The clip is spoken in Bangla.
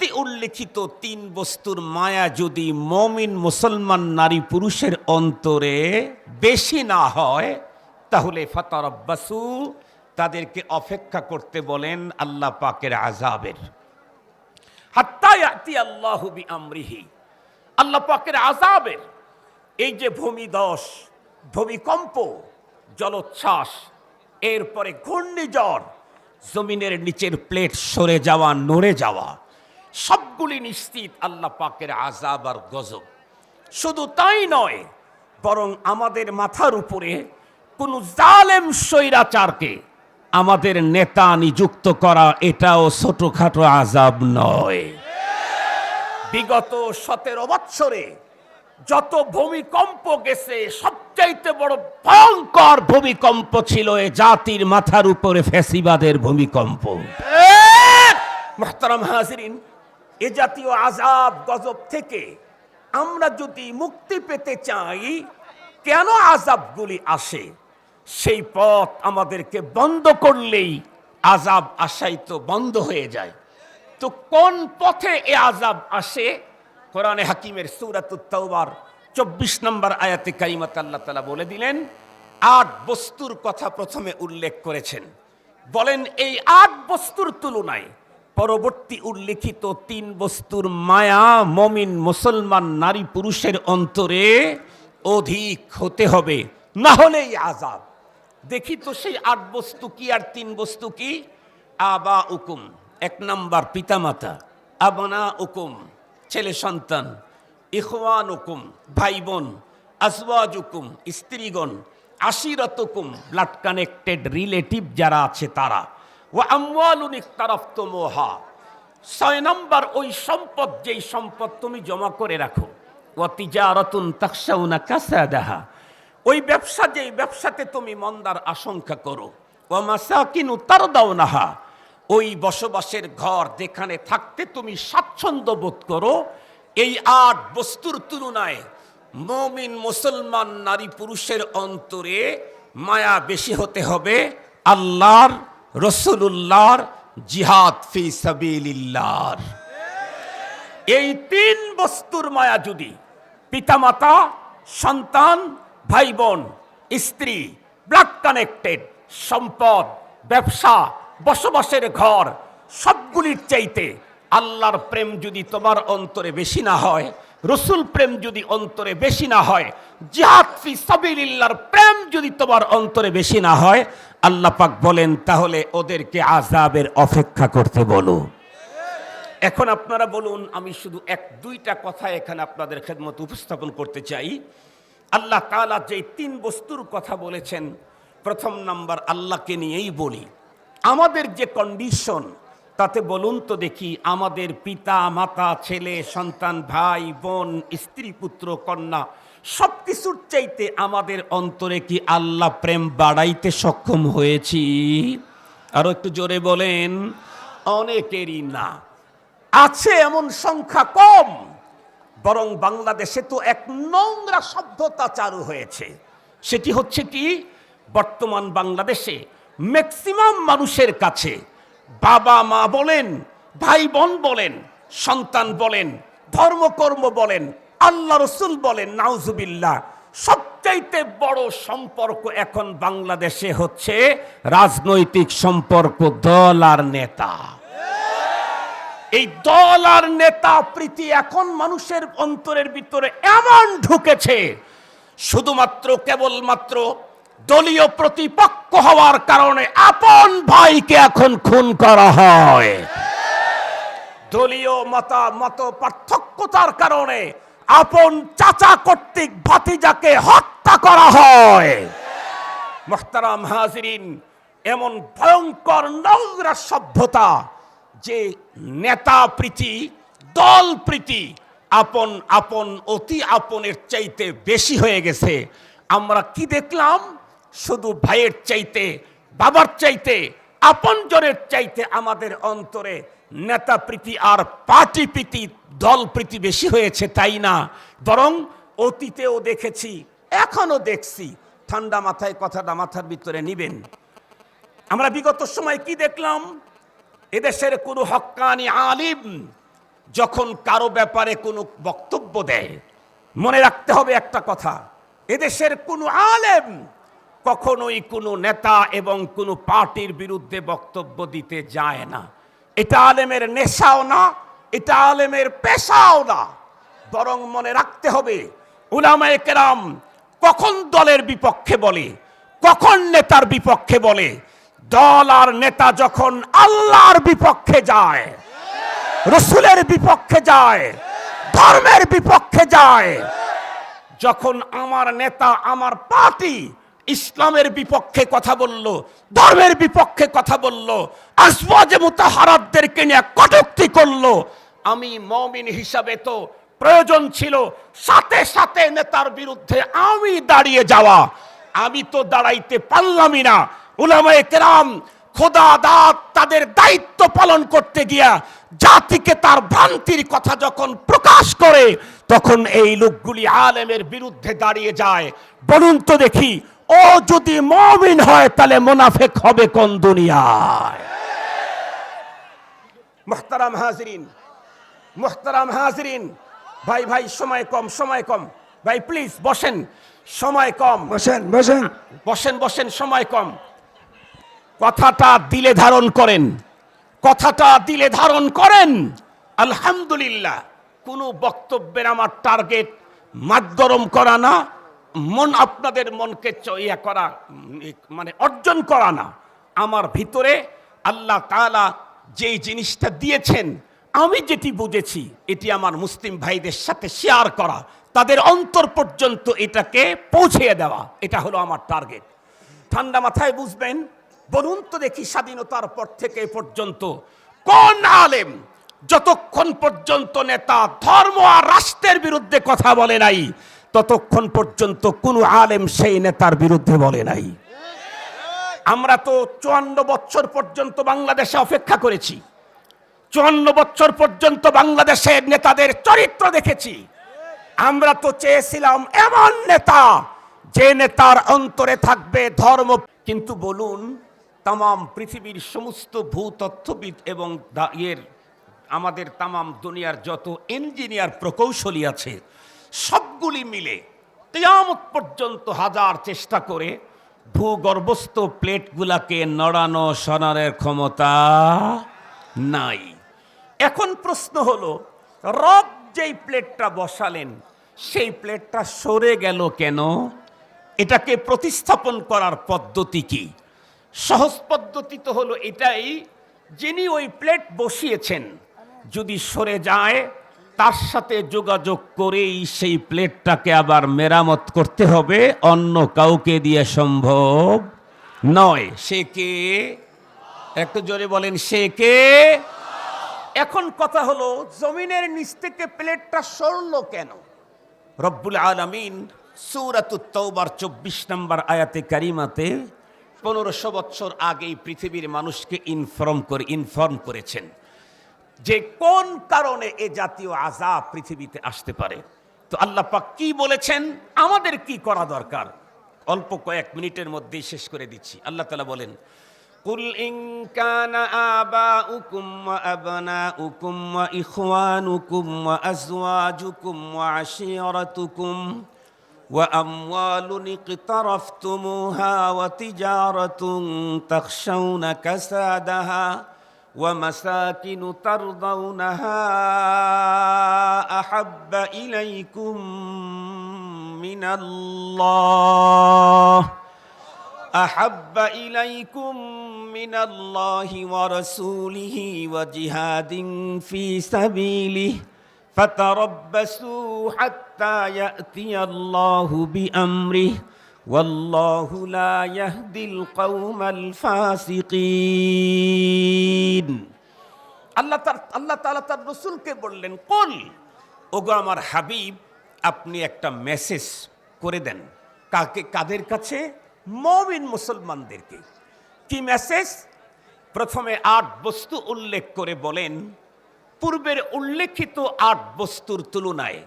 পরবর্তী উল্লেখিত তিন বস্তুর মায়া যদি মমিন মুসলমান নারী পুরুষের অন্তরে বেশি না হয়, তাহলে ফাতারব্বাসু তাদেরকে অপেক্ষা করতে বলেন আল্লাহ পাকের আজাবের আল্লাহ আল্লাহ পাকের আজাবের এই যে ভূমিদশ, ভূমিকম্প, জলোচ্ছ্বাস, এরপরে ঘূর্ণিঝড়, জমিনের নিচের প্লেট সরে যাওয়া, নড়ে যাওয়া সবগুলি নিশ্চিত আল্লাহ পাকের আজাব আর গজব। শুধু তাই নয় বরং আমাদের মাথার উপরে কোন জালেম স্বৈরাচারকে আমাদের নেতা নিযুক্ত করা এটাও ছোটখাটো আজাব নয়। বিগত সতেরো বৎসরে যত ভূমিকম্প গেছে সবচাইতে বড় ভয়ঙ্কর ভূমিকম্প ছিল এ জাতির মাথার উপরে ফেসিবাদের ভূমিকম্প। মোহতারাম হাজিরিন এ জাতীয় আজাব গজব থেকে আমরা যদি মুক্তি পেতে চাই, কেন আজাবগুলি আসে? সেই পথ আমাদেরকে বন্ধ করলেই আজাব আসাই তো বন্ধ হয়ে যায়। তো কোন পথে এ আজাব আসে? কোরআনে হাকিমের সৌরাতুত্তাউবার চব্বিশ নম্বর আয়াতে কাইমাত আল্লাহ তালা বলে দিলেন, আট বস্তুর কথা প্রথমে উল্লেখ করেছেন। বলেন, এই আট বস্তুর তুলনায় পরবর্তী উল্লেখিত তিন বস্তুর মায়া মমিন মুসলমান নারী পুরুষের অন্তরে অধিক হতে হবে। না হলেই আজাব দেখি তো সেই আট বস্তু কি আর তিন বস্তু কি? আবা উকুম এক নাম্বার পিতামাতা। আবনা উকুম ছেলে সন্তান। ইখওয়ান উকুম ভাই বোন আসওয়াজ উকুম স্ত্রীগণ। আশিরত উকুম ব্লাড কানেক্টেড রিলেটিভ যারা আছে তারা। ও আমওয়ালুনিক তারফ মোহা। ছয় নম্বর, ওই সম্পদ, যেই সম্পদ তুমি জমা করে রাখো। ও তিজারতুন তাকসাউনা কাসাদাহা। ওই ব্যবসা, যেই ব্যবসাতে তুমি মন্দার আশঙ্কা করো। তার দাও নাহা ওই বসবাসের ঘর যেখানে থাকতে তুমি স্বাচ্ছন্দ্য বোধ করো, এই আট বস্তুর তুলনায় মমিন, মুসলমান, নারী, পুরুষের অন্তরে মায়া বেশি হতে হবে আল্লাহর রসুল্লাহর জিহাদ ফি সাবিলিল্লাহর এই তিন বস্তুর মায়া যদি পিতামাতা, সন্তান ভাই বোন স্ত্রী ব্লাড কানেক্টেড সম্পদ, ব্যবসা, বসবাসের ঘর, সবগুলির চাইতে আল্লাহর প্রেম যদি তোমার অন্তরে বেশি না হয়, রসুল প্রেম যদি অন্তরে বেশি না হয়, জিহাদ ফি সাবিলিল্লাহর প্রেম যদি তোমার অন্তরে বেশি না হয় আল্লাহ পাক বলেন, তাহলে ওদেরকে আজাবের অপেক্ষা করতে বলো। এখন আপনারা বলুন, আমি শুধু এক, দুইটা কথা এখানে আপনাদের খেদমত উপস্থাপন করতে চাই। আল্লাহ তাআলা যে তিন বস্তুর কথা বলেছেন, প্রথম নাম্বার আল্লাহকে নিয়েই বলি। আমাদের যে কন্ডিশন তাতে বলুন তো দেখি, আমাদের পিতা, মাতা, ছেলে, সন্তান, ভাই, বোন, স্ত্রী, পুত্র, কন্যা সব কিছুর চাইতে আমাদের অন্তরে কি আল্লাহ প্রেম বাড়াইতে সক্ষম হয়েছি? আরও একটু জোরে বলেন, অনেকেরই না। আছে এমন সংখ্যা কম, বরং বাংলাদেশে তো এক নোংরা সভ্যতা চালু হয়েছে। সেটি হচ্ছে কি, বর্তমান বাংলাদেশে ম্যাক্সিমাম মানুষের কাছে বাবা মা বলেন, ভাই বোন বলেন, সন্তান বলেন, ধর্মকর্ম বলেন আল্লাহ রসুল বলেন, নাউজুবিল্লাহ, সবচাইতে বড় সম্পর্ক এখন বাংলাদেশে হচ্ছে রাজনৈতিক সম্পর্ক দল আর নেতা। এই দল আর নেতা প্রীতি এখন মানুষের অন্তরের ভিতরে এমন ঢুকেছে, শুধুমাত্র কেবলমাত্র দলীয় প্রতিপক্ষ হওয়ার কারণে আপন ভাইকে এখন খুন করা হয়। দলীয় মতা মত পার্থক্যতার কারণে আপন চাচা কর্তৃক ভাতিজাকে হত্যা করা হয়। মোহতারাম হাজরিন, এমন ভয়ঙ্কর নোংরা সভ্যতা যে নেতা প্রীতি, দল প্রীতি আপন আপন, অতি আপনের চাইতে বেশি হয়ে গেছে। আমরা কি দেখলাম? শুধু ভাইয়ের চাইতে, বাবার চাইতে, আপনজনের চাইতে আমাদের অন্তরে নেতা প্রীতি আর পার্টি প্রীতি, দল প্রীতি বেশি হয়েছে, তাই না? বরং অতীতেও দেখেছি এখনও দেখছি। ঠান্ডা মাথায় কথাটা মাথার ভিতরে নিবেন। আমরা বিগত সময় কি দেখলাম? এদেশের কোনো হক্কানি আলিম যখন কারও ব্যাপারে কোনো বক্তব্য দেয়, মনে রাখতে হবে একটা কথা, এদেশের কোনো আলেম কখনোই কোনো নেতা এবং কোনো পার্টির বিরুদ্ধে বক্তব্য দিতে যায় না। এটা আলেমের নেশাও না, এটা আলেমের পেশাও না। বরং মনে রাখতে হবে, উলামায়ে কেরাম কখন দলের বিপক্ষে বলে, কখন নেতার বিপক্ষে বলে। দল আর নেতা যখন আল্লাহর বিপক্ষে যায়, রসুলের বিপক্ষে যায়, ধর্মের বিপক্ষে যায়, যখন আমার নেতা আমার পার্টি ইসলামের বিপক্ষে কথা বলল, ধর্মের বিপক্ষে কথা বলল আসবাজে মুতাহারাতদেরকে নিয়ে কটুক্তি করল। আমি মমিন হিসাবে তো প্রয়োজন ছিল সাথে সাথে নেতার বিরুদ্ধে আমি দাঁড়িয়ে যাওয়া। আমি তো দাঁড়াইতে পারলামই না। উলামায়ে কেরাম খোদা দাত তাদের দায়িত্ব পালন করতে গিয়া জাতিকে তার ভ্রান্তির কথা যখন প্রকাশ করে, তখন এই লোকগুলি আলেমের বিরুদ্ধে দাঁড়িয়ে যায়। বলুন তো দেখি ও যদি মমিন হয় তাহলে মোনাফেক হবে কোন দুনিয়ায়? মোহতারাম হাজরিন মোহতারাম হাজরিন। ভাই ভাই সময় কম সময় কম। ভাই প্লিজ বসেন। সময় কম। বসেন বসেন। বসেন বসেন সময় কম। কথাটা দিলে ধারণ করেন। কথাটা দিলে ধারণ করেন। আলহামদুলিল্লাহ কোনো বক্তব্যের আমার টার্গেট মাত গরম করা না। মন আপনাদের মনকে ইয়া করা মানে অর্জন করা না। আমার ভিতরে আল্লাহ তাআলা যেই জিনিসটা দিয়েছেন, আমি যেটি বুঝেছি, এটি আমার মুসলিম ভাইদের সাথে শেয়ার করা, তাদের অন্তর পর্যন্ত এটাকে পৌঁছে দেওয়া, এটা হলো আমার টার্গেট। ঠান্ডা মাথায় বুঝবেন, বলুন তো দেখি স্বাধীনতার পর থেকে পর্যন্ত কোন আলেম যতক্ষণ পর্যন্ত নেতা, ধর্ম আর রাষ্ট্রের বিরুদ্ধে কথা বলে নাই ততক্ষণ পর্যন্ত কোনো আলেম সেই নেতার বিরুদ্ধে বলে নাই। আমরা তো চুয়ান্ন বছর পর্যন্ত বাংলাদেশে অপেক্ষা করেছি। চুয়ান্ন বছর পর্যন্ত বাংলাদেশের নেতাদের চরিত্র দেখেছি। আমরা তো চেয়েছিলাম এমন নেতা যে নেতার অন্তরে থাকবে ধর্ম। কিন্তু বলুন, তামাম পৃথিবীর সমস্ত ভূতত্ত্ববিদ এবং আমাদের তামাম দুনিয়ার যত ইঞ্জিনিয়ার প্রকৌশলী আছে সবগুলি মিলে কেয়ামত পর্যন্ত হাজার চেষ্টা করে ভূগর্ভস্থ প্লেটগুলাকে নড়ানো, সরানোর ক্ষমতা নাই। এখন প্রশ্ন হলো, রব যেই প্লেটটা বসালেন, সেই প্লেটটা সরে গেল কেন? এটাকে প্রতিস্থাপন করার পদ্ধতি কি? সহজ পদ্ধতি তো হলো এটাই, যিনি ওই প্লেট বসিয়েছেন, যদি সরে যায় তার সাথে যোগাযোগ করেই সেই প্লেটটাকে আবার মেরামত করতে হবে, অন্য কাউকে দিয়ে সম্ভব নয়। সে কে? একটু জোরে বলেন, সে কে? এখন কথা হলো, জমিনের নিচ থেকে প্লেটটা সরলো কেন? রব্বুল আলমিন সৌরাতুত তৌবার চব্বিশ নম্বর আয়াতে কারিমাতে পনেরোশো বছর আগেই পৃথিবীর মানুষকে ইনফর্ম করে ইনফর্ম করেছেন। যে কোন কারণে এ জাতীয় আজাব পৃথিবীতে আসতে পারে তো আল্লাহ পাক কি বলেছেন আমাদের কি করা দরকার অল্প কয়েক মিনিটের মধ্যেই শেষ করে দিচ্ছি আল্লাহ তালা বলেন قل إن كان آباؤكم وأبناؤكم وإخوانكم وأزواجكم وعشيرتكم وأموال اقترفتموها وتجارة تخشون كسادها ومساكن ترضونها أحب إليكم من الله. أحب إليكم من الله ورسوله وجهاد في سبيله. فتربصوا حتى يأتي الله بأمره. والله لا يهدي القوم الفاسقين আল্লাহ তার আল্লাহ তাআলা তার রসুলকে বললেন কুল ওগো আমার হাবিব আপনি একটা মেসেজ করে দেন কাকে কাদের কাছে মমিন মুসলমানদেরকে কি মেসেজ প্রথমে আট বস্তু উল্লেখ করে বলেন পূর্বের উল্লেখিত আট বস্তুর তুলনায়